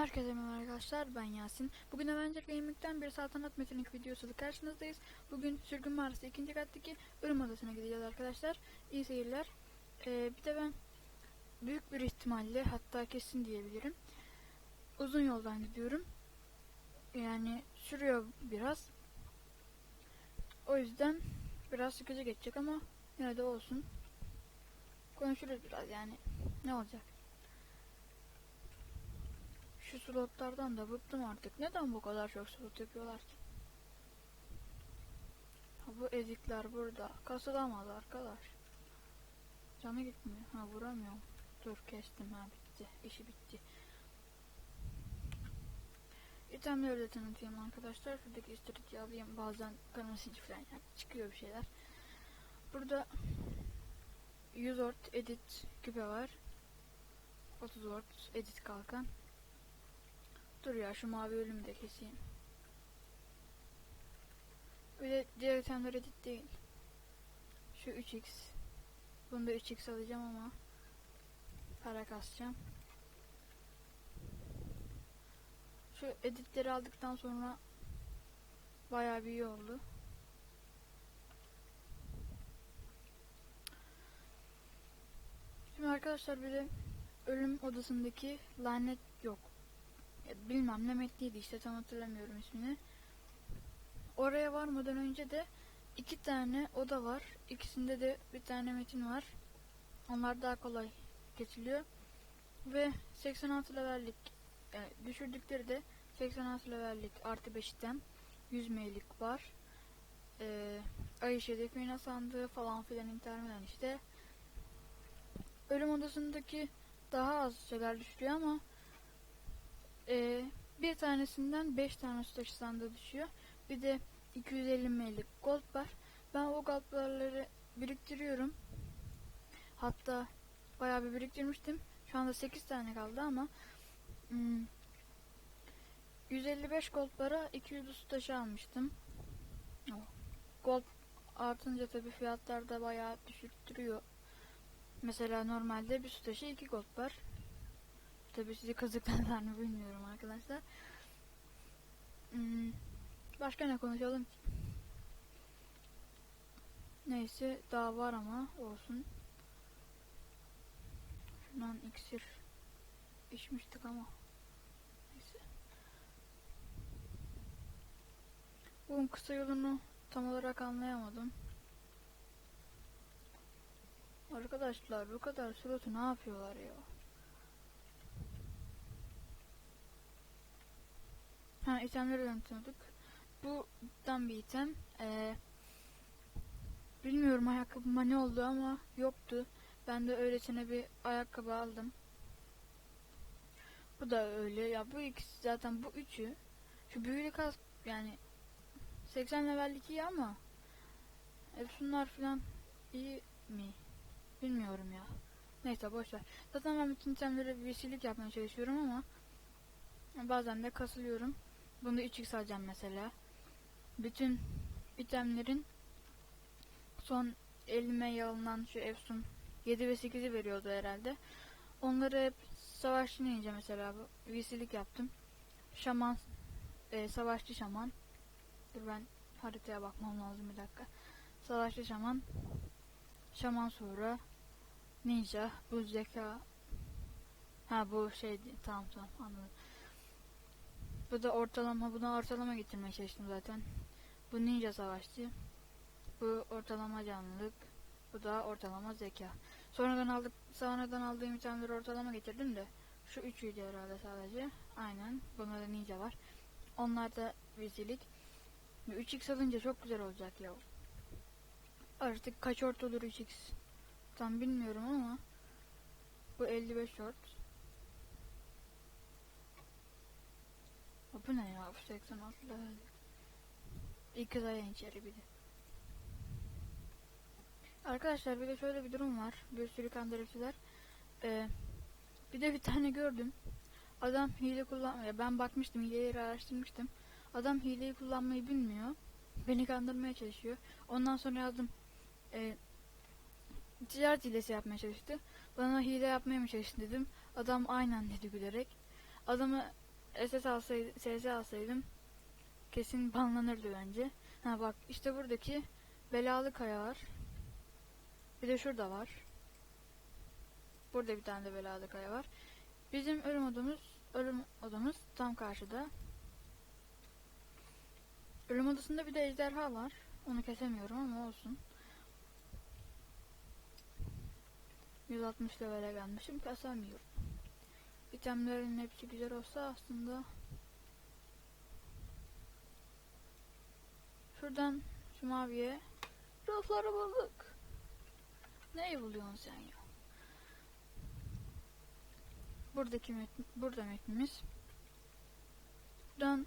Herkese merhaba arkadaşlar ben Yasin. Bugün Avenger Gaming'den bir saltanat metinik videosuyla karşınızdayız. Bugün Sürgün Mağarası ikinci kattaki ölüm odasına gideceğiz arkadaşlar. İyi seyirler. Ee, bir de ben büyük bir ihtimalle hatta kesin diyebilirim. Uzun yoldan gidiyorum. Yani sürüyor biraz. O yüzden biraz sıkıcı geçecek ama yine de olsun. Konuşuruz biraz yani. Ne olacak? Şu slotlardan da bıktım artık. Neden bu kadar çok slot yapıyorlar ki? Ha, bu ezikler burada. Kasılamaz arkadaş. Canı gitmiyor. Ha vuramıyorum. Dur kestim ha bitti. İşi bitti. İtemleri de tanıtayım arkadaşlar. Şuradaki istiridye alayım. Bazen kanal sinci falan yani çıkıyor bir şeyler. Burada 100 ort edit küpe var. 30 ort edit kalkan. Dur ya şu mavi ölümü de keseyim. De diğer itemler edit değil. Şu 3x. Bunu da 3x alacağım ama para kasacağım. Şu editleri aldıktan sonra bayağı bir iyi oldu. Şimdi arkadaşlar bir de ölüm odasındaki lanet yok bilmem ne metliydi işte tam hatırlamıyorum ismini. Oraya varmadan önce de iki tane oda var. İkisinde de bir tane metin var. Onlar daha kolay geçiliyor. Ve 86 levellik yani düşürdükleri de 86 levellik artı 5 item 100 meylik var. Ee, ay şerefi sandığı falan filan intermeden işte. Ölüm odasındaki daha az şeyler düşürüyor ama ee, bir tanesinden 5 tane su taşı sandığı düşüyor. Bir de 250 ml'lik gold var. Ben o goldları biriktiriyorum. Hatta bayağı bir biriktirmiştim. Şu anda 8 tane kaldı ama hmm, 155 goldlara 200 su taşı almıştım. Gold artınca tabi fiyatlar da bayağı düşürttürüyor. Mesela normalde bir su taşı 2 gold var. Tabii sizi kazıklarlar mı bilmiyorum arkadaşlar. Hmm, başka ne konuşalım? Neyse daha var ama olsun. Şundan iksir içmiştik ama. Neyse. Bunun kısa yolunu tam olarak anlayamadım. Arkadaşlar bu kadar slotu ne yapıyorlar ya? Ha itemleri tanıtıyorduk. Bu tam bir item. Ee, bilmiyorum ayakkabıma ne oldu ama yoktu. Ben de öylesine bir ayakkabı aldım. Bu da öyle. Ya bu ikisi zaten bu üçü. Şu büyülü kas yani 80 levellik iyi ama Efsunlar falan iyi mi? Bilmiyorum ya. Neyse boşver. Zaten ben bütün itemlere vesilik yapmaya çalışıyorum ama bazen de kasılıyorum. Bunu 3x alacağım mesela. Bütün itemlerin son elime yalınan şu Efsun 7 ve 8'i veriyordu herhalde. Onları hep savaşçı ninja mesela bu visilik yaptım. Şaman e, savaşçı şaman. Dur ben haritaya bakmam lazım bir dakika. Savaşçı şaman şaman sonra ninja bu zeka ha bu şey tamam tamam anladım. Bu da ortalama, buna ortalama getirmeye çalıştım zaten. Bu ninja savaşçı. Bu ortalama canlılık. Bu da ortalama zeka. Sonradan aldık, sonradan aldığım itemleri ortalama getirdim de. Şu üçüydü herhalde sadece. Aynen. Bunda da ninja var. Onlar da vizilik. 3x alınca çok güzel olacak ya. Artık kaç ort olur 3x? Tam bilmiyorum ama. Bu 55 short. Bu ne ya? 86 level. İlk ayağın içeri bir de. Arkadaşlar bir de şöyle bir durum var. Bir sürü kandırıcılar. Ee, bir de bir tane gördüm. Adam hile kullanmıyor. Ben bakmıştım hileleri araştırmıştım. Adam hileyi kullanmayı bilmiyor. Beni kandırmaya çalışıyor. Ondan sonra yazdım. E, ticaret hilesi yapmaya çalıştı. Bana hile yapmaya mı çalıştın dedim. Adam aynen dedi gülerek. Adamı SS alsaydım, SS alsaydım kesin banlanırdı bence. Ha bak işte buradaki belalı kaya var. Bir de şurada var. Burada bir tane de belalı kaya var. Bizim ölüm odamız ölüm odamız tam karşıda. Ölüm odasında bir de ejderha var. Onu kesemiyorum ama olsun. 160 levele gelmişim kesemıyorum. İtemlerin hepsi güzel olsa aslında Şuradan şu maviye Ruhları bulduk. Neyi buluyorsun sen ya? Buradaki metin, burada metnimiz. Buradan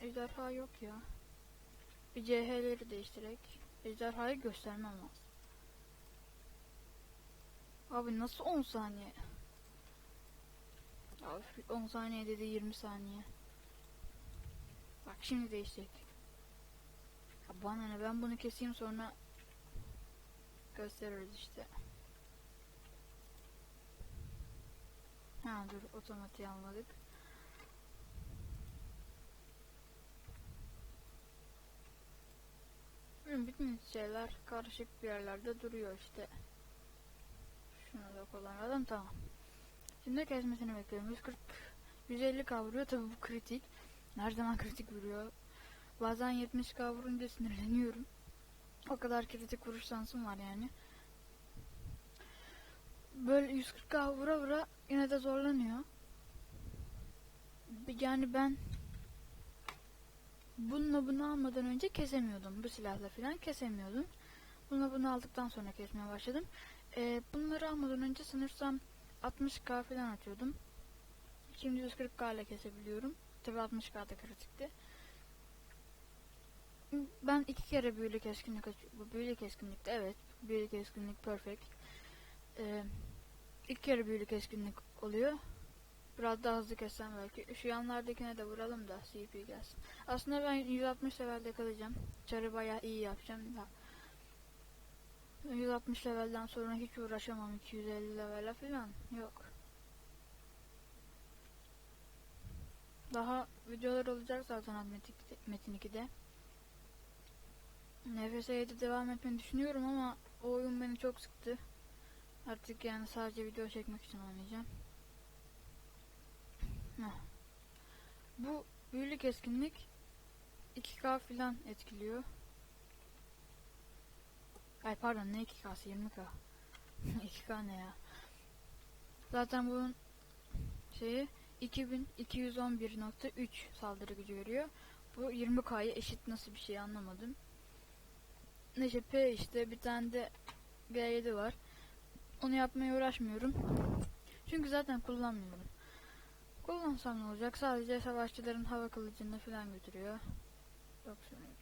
ejderha yok ya. Bir CH'leri değiştirerek ejderhayı göstermem lazım. Abi nasıl 10 saniye? Abi 10 saniye dedi 20 saniye. Bak şimdi değişecek. Ya bana ne ben bunu keseyim sonra gösteririz işte. Ha dur otomatiği almadık. Bilmiyorum, bütün şeyler karışık bir yerlerde duruyor işte. Şunu da kullanalım tamam. Şimdi kesmesini bekliyorum. 140 150 kavuruyor tabi bu kritik. Her zaman kritik vuruyor. Bazen 70k vurunca sinirleniyorum. O kadar kritik vuruş şansım var yani. Böyle 140k vura vura yine de zorlanıyor. Yani ben bununla bunu almadan önce kesemiyordum. Bu silahla falan kesemiyordum. Bununla bunu aldıktan sonra kesmeye başladım. Ee, bunları almadan önce sanırsam 60k falan atıyordum. Şimdi 140k ile kesebiliyorum. Tabi 60k da kritikti. Ben iki kere büyülü keskinlik büyülü keskinlikte evet büyülü keskinlik perfect. Ee, iki kere büyülü keskinlik oluyor. Biraz daha hızlı kessem belki. Şu yanlardakine de vuralım da CP gelsin. Aslında ben 160 levelde kalacağım. Çarı bayağı iyi yapacağım da. 160 levelden sonra hiç uğraşamam 250 levele falan. Yok. Daha videolar olacak zaten Metin, Metin 2'de. NFS'ye devam etmeyi düşünüyorum ama o oyun beni çok sıktı. Artık yani sadece video çekmek için oynayacağım. Bu büyülü keskinlik 2K filan etkiliyor. Ay pardon ne 2K'sı 20K. 2K ne ya? Zaten bunun şeyi 2211.3 saldırı gücü veriyor. Bu 20K'ya eşit nasıl bir şey anlamadım. Neyse P işte bir tane de G7 var. Onu yapmaya uğraşmıyorum. Çünkü zaten kullanmıyorum. Kullansam ne olacak? Sadece savaşçıların hava kılıcını falan götürüyor. 93.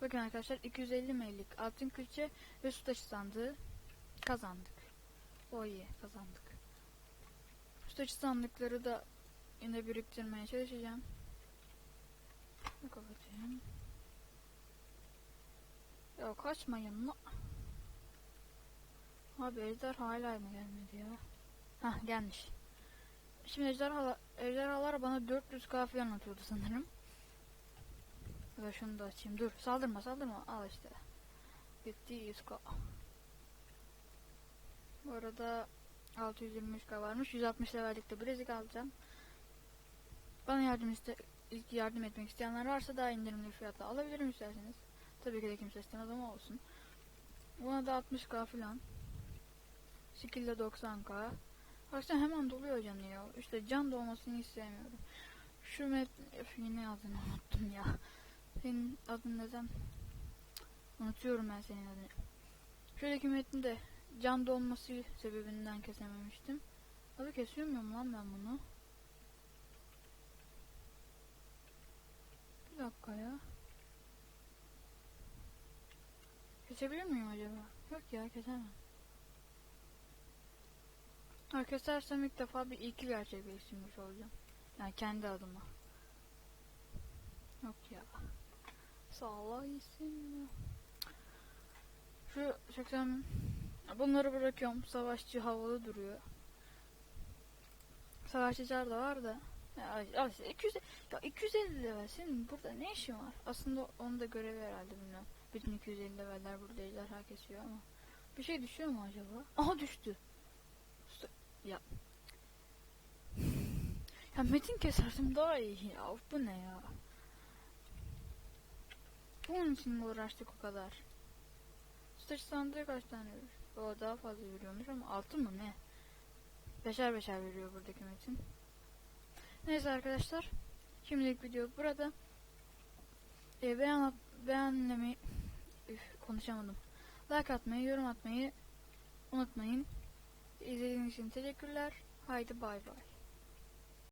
Bakın arkadaşlar 250 meylik altın külçe ve su taşı sandığı kazandık. O iyi kazandık. Su taşı sandıkları da yine biriktirmeye çalışacağım. Kapatayım. Ya kaçmayın la. Abi ejder hala mı gelmedi ya? Hah gelmiş. Şimdi ejderhalar, ejderhalar bana 400k falan atıyordu sanırım. Ve şunu da açayım. Dur saldırma saldırma. Al işte. Gitti 100k. Bu arada 623k varmış. 160 levellikte bilezik alacağım. Bana yardım iste ilk yardım etmek isteyenler varsa daha indirimli fiyatla alabilirim isterseniz. Tabii ki de kimse istemez ama olsun. Buna da 60k falan. Skill'de 90k. Baksana hemen doluyor canı ya. İşte can dolmasını hiç sevmiyorum. Şu met... Öf, yine adını unuttum ya. Senin adın neden? Unutuyorum ben senin adını. Şuradaki metni de can dolması sebebinden kesememiştim. Abi kesiyor muyum lan ben bunu? Bir dakika ya. Kesebilir miyim acaba? Yok ya kesemem. Ha kesersem ilk defa bir iki gerçekleştirmiş olacağım. Yani kendi adıma. Yok ya. Sağ olasın. Şu 80 bunları bırakıyorum. Savaşçı havalı duruyor. Savaşçılar da var da. Ya, ya işte 200, ya 250 level senin burada ne işin var? Aslında onun da görevi herhalde bilmem. Bütün 250 leveller burada ejderha kesiyor ama. Bir şey düşüyor mu acaba? Aha düştü. Ya. Ya metin keserdim daha iyi ya. Of, bu ne ya? Bunun için mi uğraştık o kadar? Staj sandığı kaç tane veriyor? O daha fazla veriyormuş ama altı mı ne? Beşer beşer veriyor buradaki metin. Neyse arkadaşlar. Şimdilik video burada. Ee, beğen, beğenmeyi Üf, konuşamadım. Like atmayı, yorum atmayı unutmayın. İzlediğiniz için teşekkürler. Haydi bay bay.